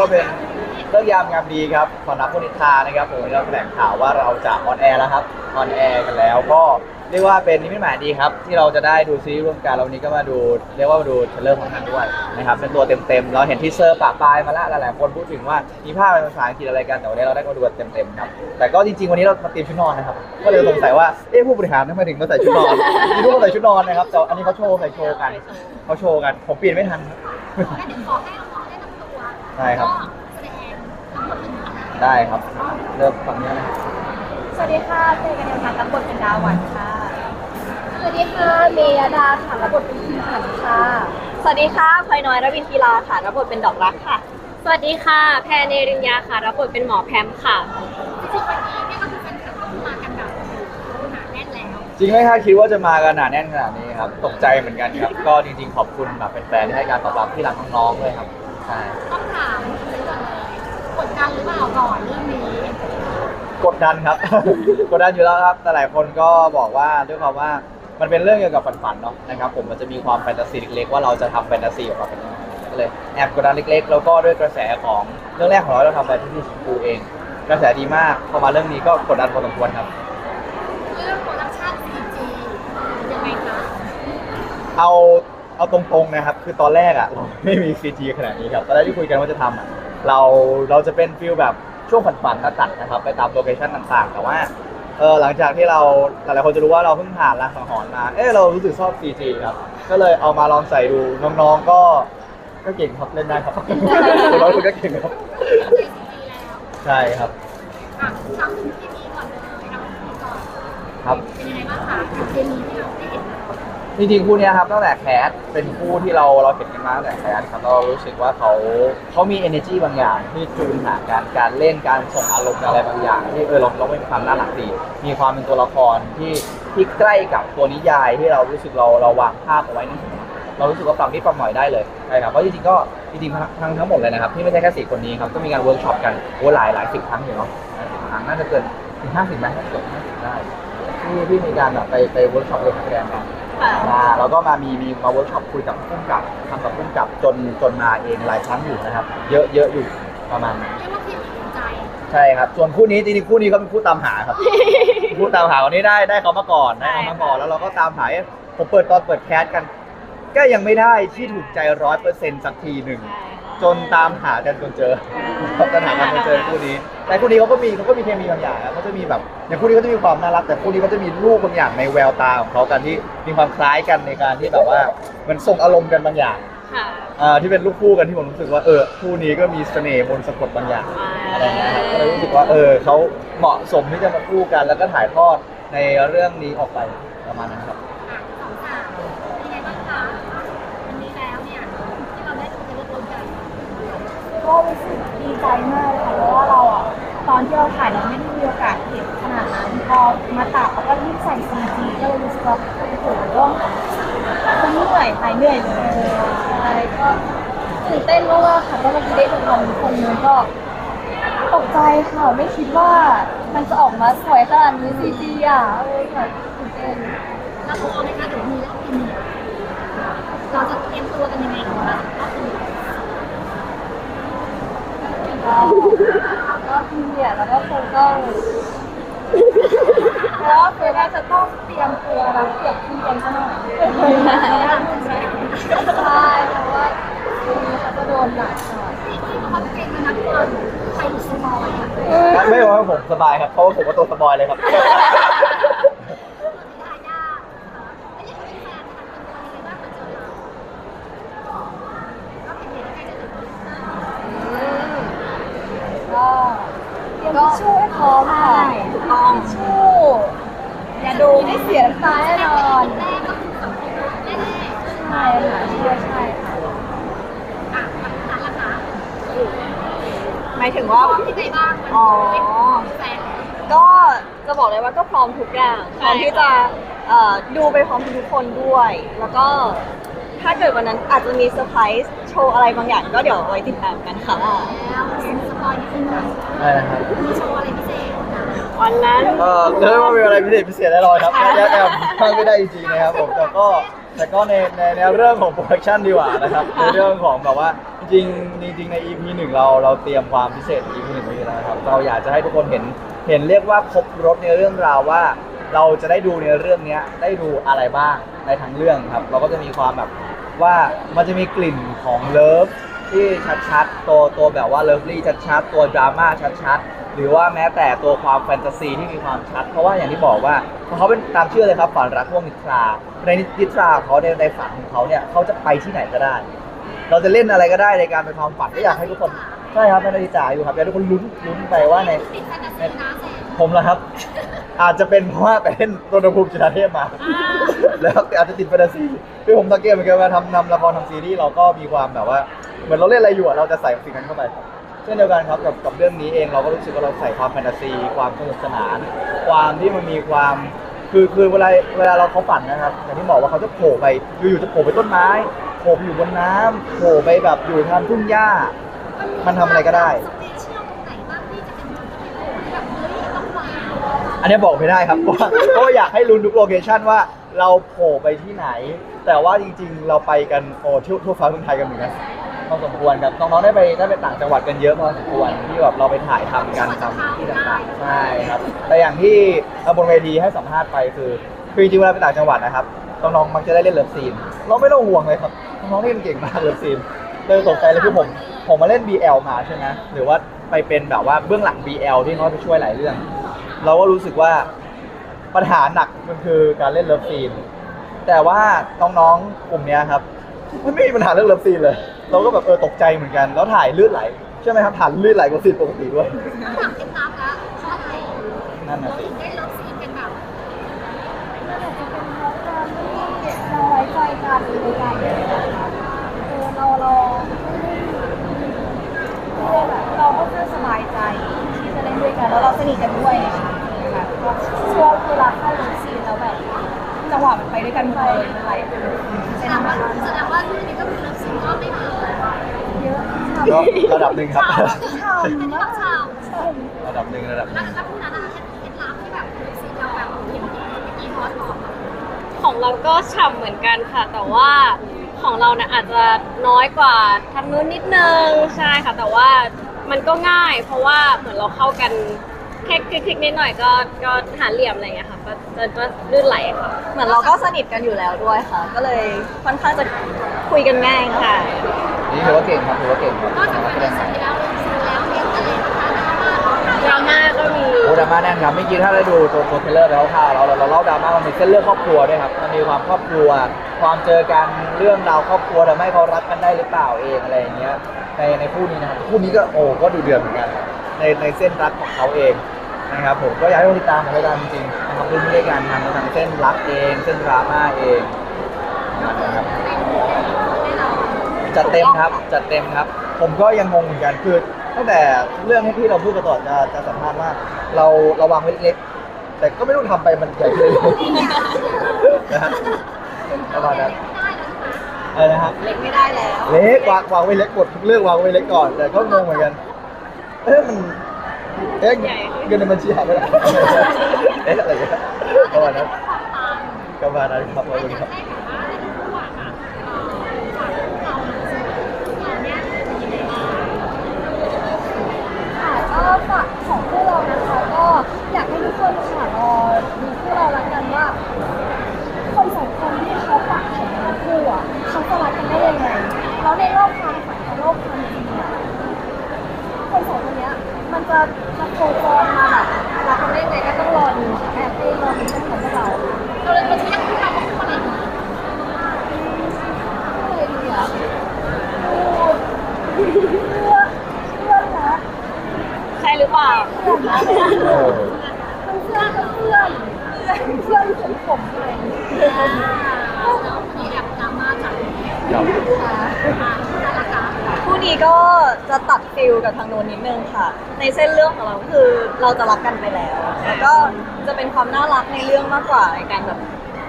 ก็เป็นเรื่องยามงามดีครับขอนับคนนิทานะครับผมเราแถลงข่าวว่าเราจะออนแอร์แล้วครับออนแอร์กันแล้วก็เรียกว่าเป็นนิมิตหมายดีครับ ที่เราจะได้ดูซีรีส์ร่วมกันแล้ววันนี้ก็มาดู เรียกว่ามาดูเทรลเลอร์ของมันด้วยนะครับเป็นตัวเต็มๆเราเห็นที่เซอร์ปะปลายมาล้วหลายๆคนพูดถึงว่ามีภาพเป็นภาษาอังกฤษอะไรกันแต่วันนี้เราได้มาดูเต็มๆครับแต่ก็จริงๆวันนี้เรามาเตรียมชุดนอนนะครับก็เลยสงสัยว่าเอ๊ะผู้บริหารทำไมถึงมาใส่ชุดนอนมีผู้มาใส่ชุดนอนนะครับแต่อันนี้เขาโชว์ใส่โชว์กันเขาโชว์กันผมเปลี่ยนไม่ทันงั้นเดี๋ยวขอให้ ได้ครับก็แสดงทั้งหมดเป็นอะไรได้ครับ เริ่มฝั่งนี้นะครับสวัสดีค่ะเจกันยังค่ะรับบทเป็นดาวันค่ะ สวัสดีค่ะเมยดาค่ะรับบทเป็นพิมหันค่ะ สวัสดีค่ะพลอยน้อยรวินกีฬาค่ะรับบทเป็นดอกรักค่ะ สวัสดีค่ะ แพรเนรินยาค่ะรับบทเป็นหมอแพมค่ะจริงๆวันนี้เนี่ยก็คือเป็นคลับก็มากันแบบหนาแน่นแล้ว จริงไม่คาดคิดว่าจะมากันหนาแน่นขนาดนี้ครับ ตกใจเหมือนกันครับ ก็จริงๆ ขอบคุณแบบแฟนๆที่ให้การตอบรับที่รักน้องๆด้วยครับ ใช่ต้องถามเลยก่อนเลยก ดดันหรือเปล่าก่อนเรื่องนี้กดดันครับ กดดันอยู่แล้วครับ แต่หลายคนก็บอกว่าด้วยความว่ามันเป็นเรื่องเกี่ยวกับฝันๆเนาะนะครับผมมันจะมีความแฟนตาซีเล็กๆว่าเราจะทำแฟนตาซีออกมาเป็นยังไงก็เลยแอบกดดันเล็ก ๆ แล้วก็ด้วยกระแสของเรื่องแรกของเราเราทำไปที่ที่สิงคโปร์เอง กระแสดีมากพอมาเรื่องนี้ก็กดดันพอสมควรครับ เรื่องโปรดักชั่น CG ยังไงคะเอาเอาตรงๆนะครับ คือตอนแรกอะเราไม่มี CG ขนาดนี้ครับตอนแรกที่คุยกันว่าจะทำอะ เราเราจะเป็นฟิลแบบช่วงฝันๆตัดๆนะครับไปตามโลเคชั่นต่างๆ แต่ว่าเออหลังจากที่เราหลายๆคนจะรู้ว่าเราเพิ่งผ่านรางสังหรณ์มา เออเรารู้สึกชอบ CG ครับ ก็เลยเอามาลองใส่ดูน้องๆก็ก็เก่งครับเล่นได้ครับน้องๆคุณก็เก่งครับใน CG แล้วใช่ครับ อะถามถึงเคมีก่อนเลยเอาเคมีก่อนครับ เป็นยังไงบ้างคะกับเคมีที่เราได้เห็นมา จริงๆคู่เนี้ยครับตั้งแต่แคสเป็นคู่ที่เราเราเห็นกันมาตั้งแต่แคสครับเรารู้สึกว่าเขาเขามี energy บางอย่างที่จูนหาการการเล่นการส่งอารมณ์อะไรบางอย่าง ที่เออเราเราไม่มีความน่ารักดีมีความเป็นตัวละครที่ที่ใกล้กับตัวนิยายที่เรารู้สึกเราเราวางภาพเอาไว้ในหัวเรารู้สึกว่าปรับนิดปรับหน่อยได้เลยใช่ครับเพราะจริงๆก็จริงๆทั้งทั้งหมดเลยนะครับที่ไม่ใช่แค่สี่คนนี้ครับก็มีการเวิร์กช็อปกันโอ้หลายหลายสิบครั้งอยู่เนาะหลายสิบครั้งน่าจะเกินถึงห้าสิบไหมเกือบห้าสิบได้ที่ที่มีการแบบไปไปเวิร์กช็อปเรียนการแสดงกัน ค่ะมาแล้วก็มามีมีมาเวิร์กช็อปคุยกับผู้กำกับทำกับผู้กำกับจนจนมาเองหลายครั้งอยู่นะครับ เยอะเยอะอยู่ประมาณนั้นเรียกว่าเคมีถูกใจใช่ครับ ส่วนคู่นี้จริงๆคู่นี้ก็เป็นคู่ตามหาครับ คู่ตามหาคนนี้ได้ได้เขามาก่อนได้เขามาก่อนแล้วเราก็ตามหาเอ๊ะผมเปิดตอนเปิดแคสกัน ก็ยังไม่ได้ที่ถูกใจร้อยเปอร์เซ็นต์สักทีหนึ่ง จนตามหากันจนเจอครับจนหากันจนเจอคู่นี้ แต่คู่นี้เขาก็มีเขาก็มีเคมีบางอย่างนะเขาจะมีแบบอย่างคู่นี้เขาจะมีความน่ารัก แต่คู่นี้เขาจะมีรูปบางอย่างในแววตาของเขากันที่มีความคล้ายกันในการที่แบบว่าเหมันส่งอารมณ์กันบางอย่างค่ะอ่าที่เป็นลูกคู่กันที่ผมรู้สึกว่าเออคู่นี้ก็มีเสน่ห์มนต์สะกดบางอย่างอะไรอย่างเงี้ยครับก็เลยรู้สึกว่าเออเขาเหมาะสมที่จะมาคู่กันแล้วก็ถ่ายทอดในเรื่องนี้ออกไปประมาณนั้นครับ อะสองสามเป็นยังไงบ้างคะวันนี้แล้วเนี่ยที่เราได้ดูกันเรื่องกัน ก็รู้สึกดีใจมากเลยค่ะเพราะว่าเราอะตอนที่เราถ่ายเราไม่ได้มีโอกาสเห็นขนาดนั้นพอมาตัดแล้วก็รีบใส่ซีจีก็เลยรู้สึกว่าโอ้โหก็คงเหนื่อยหายเหนื่อยเลยใช่ก็ตื่นเต้นมากๆค่ะก็เมื่อกี้ได้ดูทำทุกคนเลยก็ตกใจค่ะไม่คิดว่ามันจะออกมาสวยขนาดนี้ซีจีอะเออแบบตื่นเต้นเราพอไหมคะเดี๋ยวมีแล้วพิมพ์เราจะเตรียมตัวกันยังไงของ ก็คือก็ก็พีเรียแล้วก็คงต้องแล้วก็คือน่าจะต้องเตรียมตัวรับเกี่ยวกับกันซะหน่อยใช่เพราะว่าทีนี้เขาจะโดนหนักหน่อยที่ที่เขาเก่งมานักบอลใครสมอยอะไม่ว่าผมสบายครับเพราะว่าผมก็ตัวสบอยเลยครับ ทายาทไม่ใช่เป็นแฟนนะคะเป็นตัวยังไงบ้างมาเจอเราก็เป็นเด็กใกล้จะถึง ก็เตรียมทิชชู่ให้ พร้อมค่ะถูกต้องทิชชู่อย่าดูไม่เสียน้ำตาแน่นอนแรกก็คือสังคมแน่ๆใช่ค่ะใช่ใช่ค่ะอะหลังจากนั้นล่ะคะหมายถึงว่าพร้อมยังไงบ้างมันอ๋อเป็นแฟนก็จะบอกเลยว่าก็พร้อมทุกอย่างพร้อมที่จะเอ่อดูไปพร้อมทุกคนด้วย แล้วก็ถ้าเกิดวันนั้นอาจจะมีเซอร์ไพรส์โชว์อะไรบางอย่างก็เดี๋ยวไว้ติดตามกันค่ะแล้วสปอยนิดนึงนะได้นะครับมีโชว์อะไรพิเศษนะ วันนั้นเออเรียกว่ามีอะไรพิเศษพิเศษแน่นอนครับแอบแอบพลาดไม่ได้จริงๆนะครับผมแต่ก็แต่ก็ในในในเรื่องของโปรดักชันดีกว่านะครับในเรื่องของแบบว่าจริงๆจริงๆใน EP หนึ่งเราเราเตรียมความพิเศษ EP หนึ่งไว้อยู่แล้วนะครับเราอยากจะให้ทุกคนเห็นเห็นเรียกว่าครบรถในเรื่องราวว่า เราจะได้ดูในเรื่องเนี้ยได้ดูอะไรบ้างในทั้งเรื่องครับ เราก็จะมีความแบบว่ามันจะมีกลิ่นของเลิฟ ที่ชัดๆ ตัวตัวแบบว่าเลิฟลี่ชัดๆ ตัวดราม่าชัดๆ หรือว่าแม้แต่ตัวความแฟนตาซีที่มีความชัด เพราะว่าอย่างที่บอกว่าเขาเป็นตามชื่อเลยครับฝันรักร่วมนิทรา ในนิทราของเขาในในฝันของเขาเนี่ยเขาจะไปที่ไหนก็ได้ เราจะเล่นอะไรก็ได้ในการเป็นความฝันก็อยากให้ทุกคนใช่ครับในนาฬิกาอยู่ครับอยากให้ทุกคนลุ้นลุ้นไปว่าในติดแฟนตาซีนะเซนผมเหรอครับ อาจจะเป็นเพราะว่าไปเล่นรณภูมิจุฬาเทพมา แล้วอาจจะติดแฟนตาซีคือผมสังเกตเหมือนกันว่าทำนำละครทำซีรีส์เราก็มีความแบบว่า เหมือนเราเล่นอะไรอยู่อะเราจะใส่สิ่งนั้นเข้าไปเช่นเดียวกันครับกับกับเรื่องนี้เองเราก็รู้สึกว่าเราใส่ความแฟนตาซี ความสนุกสนาน ความที่มันมีความคือคือเวลาเวลาเราเขาฝันนะครับอย่างที่บอกว่าเขาจะโผล่ไปอยู่ๆจะโผล่ไปต้นไม้โผล่ไปอยู่บนน้ำโผล่ไปแบบอยู่ทางทุ่งหญ้า มันทำอะไรก็ได้ สเปเชียลตรงไหนบ้างที่จะเป็นจุดที่แบบเฮ้ยต้องว้าวอันนี้บอกไม่ได้ครับ เพราะว่าเพราะว่าอยากให้ลุ้นทุกโลเคชันว่าเราโผล่ไปที่ไหน แต่ว่าจริงๆ เราไปกันโอ้ทั่วทั่วฟ้าเมืองไทยกันเหมือนกัน พอสมควรครับน้องๆได้ไปได้ไปต่างจังหวัดกันเยอะพอสมควรที่แบบเราไปถ่ายทำกันตามที่ต่างๆใช่ครับ แต่อย่างที่เราบนเวทีให้สัมภาษณ์ไปคือคือจริงๆเวลาไปต่างจังหวัดนะครับน้องๆมักจะได้เล่นเลิฟซีน เราไม่ต้องห่วงเลยครับน้องๆเล่นเก่งมากเลิฟซีนเลยตกใจเลยคือผมผมมาเล่น BL มาใช่ไหมหรือว่าไปเป็นแบบว่าเบื้องหลัง BL ที่น้อยไปช่วยหลายเรื่อง เราก็รู้สึกว่าปัญหาหนักมันคือการเล่นเลิฟซีน แต่ว่าน้องๆกลุ่มเนี้ยครับ มันไม่มีปัญหาเรื่องเลิฟซีนเลย เราก็แบบเออตกใจเหมือนกัน แล้วถ่ายลื่นไหลใช่ไหมครับถ่ายลื่นไหลกว่าซีนปกติด้วยต้องถามเคล็ดลับละเพราะอะไรนั่นน่ะเราสิถึงได้เลิฟซีนเป็นแบบมันอาจจะเป็นเพราะการที่เราไว้ใจกันในการเล่นนะคะเออเราเราไม่ได้เรียกแบบเราก็คือสบายใจที่จะเล่นด้วยกันแล้วเราสนิทกันด้วยนะคะค่ะก็เชื่อเวลาเข้าเลิฟซีนแล้วแบบ จังหวะมันไปด้วยกันหมดเลยมันไหลไปเลยแสดงว่าแสดงว่าที่นี่ก็คือเลิฟซีนก็ไม่เยอะเยอะก็ระดับหนึ่งครับ ชาวเป็นที่ชาวระดับหนึ่งระดับหแล้วนึ่งแล้วพวกนั้นนะคะเคล็ดลับที่แบบเลิฟซีนเราแบบอย่างที่เมื่อกี้พอสบอกอะของเราก็ฉ่ำเหมือนกันค่ะ แต่ว่าของเราเนี่ยอาจจะน้อยกว่าทางนู้นนิดนึงใช่ค่ะ แต่ว่ามันก็ง่าย เพราะว่าเหมือนเราเข้ากันแค่คลิกๆนิดหน่อยก็ก็หาเหลี่ยมอะไรอย่างเงี้ยค่ะก็จะก็ลื่นไหลค่ะ เหมือนเราก็สนิทกันอยู่แล้วด้วยค่ะ ก็เลยค่อนข้างจะคุยกันง่ายค่ะ นี่ถือว่าเก่งครับถือว่าเก่งครับนอกจากแฟนตาซีแล้วเลิฟซีนแล้วเน้นอะไรนะคะดราม่าดราม่าก็มีโอ้ดราม่าแน่นครับเมื่อกี้ถ้าได้ดูตัวตัวเทรลเลอร์ไปคร่าวๆเราเราเราเล่าดราม่ามันมีเส้นเรื่องครอบครัวด้วยครับมันมีความครอบครัว ความเจอกันเรื่องราวครอบครัวทำให้เขารักกันได้หรือเปล่าเองอะไรอย่างเงี้ยในในคู่นี้นะครับคู่นี้ก็โอ้ก็ดูเดือดเหมือนกันในในเส้นรักของเขาเอง นะครับผมก็อยากให้ทุกคนติดตามกันแล้วกันจริงๆนะครับเรื่องนี้ด้วยกันทำทั้งเส้นรักเองเส้นดราม่าเองนะครับจัดเต็มครับจัดเต็มครับ ผมก็ยังงงเหมือนกันคือตั้งแต่เรื่องที่เราพูดกันตลอดจะจะสัมภาษณ์ว่าเราเราวางไว้เล็กๆแต่ก็ไม่รู้ทำไปมันใหญ่เลยนะฮะประมาณนั้นอะไรนะฮะเล็กไม่ได้แล้ว เล็กวางวางไว้เล็กหมดทุกเรื่องวางไว้เล็กก่อนแต่ก็งงเหมือนกัน เอ๊ะมันเอ๊ะ เงินในบัญชีหายไปไหนเอ๊ะอะไรอย่างเงี้ยประมาณนั้นประมาณนั้นครับขอบคุณครับ ค่ะก็ฝากของพวก ค่ะนาฬิกาคู่นี้ก็จะตัดฟิลกับทางโน้นนิดนึงค่ะ ในเส้นเรื่องของเราคือเราจะรักกันไปแล้ว แล้วก็จะเป็นความน่ารักในเรื่องมากกว่าในการแบบ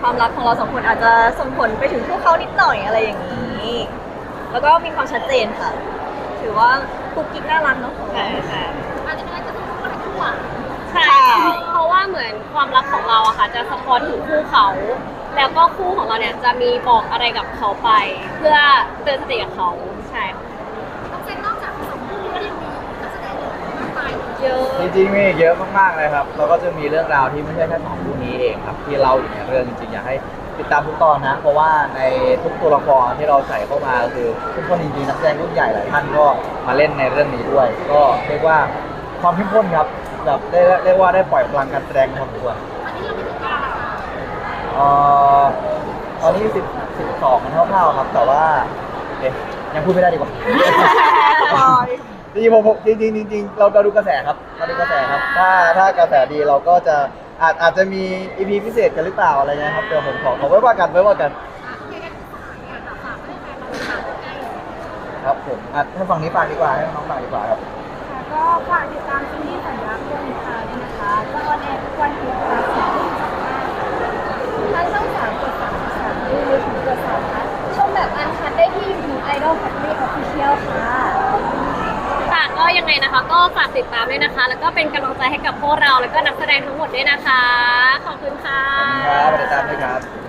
ความรักของเราสองคนอาจจะส่งผลไปถึงพวกเขานิดหน่อยอะไรอย่างนี้ แล้วก็มีความชัดเจนค่ะ ถือว่าคุกกิ๊กน่ารักเนาะใช่ค่ะ ต้องพูดอะไรทั่วใช่ เพราะว่าเหมือนความรักของเราอะค่ะ จะสะท้อนถึงคู่เขา แล้วก็คู่ของเราเนี่ยจะมีบอกอะไรกับเขาไป เพื่อเตือนสติกับเขาใช่ค่ะต้องเซ็นนอกจากสองคู่แล้วยังมีนักแสดงอื่นมากมายเลยเยอะจริงๆมีอีกเยอะมากๆเลยครับเราก็จะมีเรื่องราวที่ไม่ใช่แค่สองคู่นี้เองครับ ที่เล่าอยู่ในเรื่องจริงๆอยากให้ติดตามทุกตอนนะ เพราะว่าในทุกตัวละครที่เราใส่เข้ามาคือทุกคนจริงๆนักแสดงรุ่นใหญ่หลายท่านก็มาเล่นในเรื่องนี้ด้วย ก็เรียกว่าความเข้มข้นครับ แบบได้เรียกว่าได้ปล่อยพลังการแสดงพอสมควรอันนี้เราไม่ถึงการนะคะเอ่อตอนนี้สิบสิบสองมันคร่าวๆครับ แต่ว่าเอ๊ะยังพูดไม่ได้ดีกว่าจริงๆผมผมจริงๆจริงๆเราเราดูกระแสครับเราดูกระแสครับ ถ้าถ้ากระแสดีเราก็จะอาจอาจจะมีอีพีพิเศษกันหรือเปล่าอะไรเงี้ยครับเดี๋ยวผมขอขอไว้ว่ากันไว้ว่ากันโอเคกันฝากเนี่ยค่ะฝากให้แฟนเราฝากใกล้ครับผมอะให้ฝั่งนี้ฝากดีกว่าให้น้องฝากดีกว่าครับค่ะ ก็ฝากติดตามซีรีส์สัญญาเพื่อนค่ะด้วยนะคะ ก็ออนแอร์ทุกวันพุธค่ะสองทุ่มสิบห้าทางช่องสามกดสามสามดูมือถือกดสามพัทชมแบบอันคัดได้ที่ YouTube Idol Factory Official ค่ะค่ะก็ยังไงนะคะ ก็ฝากติดตามด้วยนะคะ แล้วก็เป็นกำลังใจให้กับพวกเราแล้วก็นักแสดงทั้งหมดด้วยนะคะ ขอบคุณค่ะ ครับไปติดตามด้วยครับ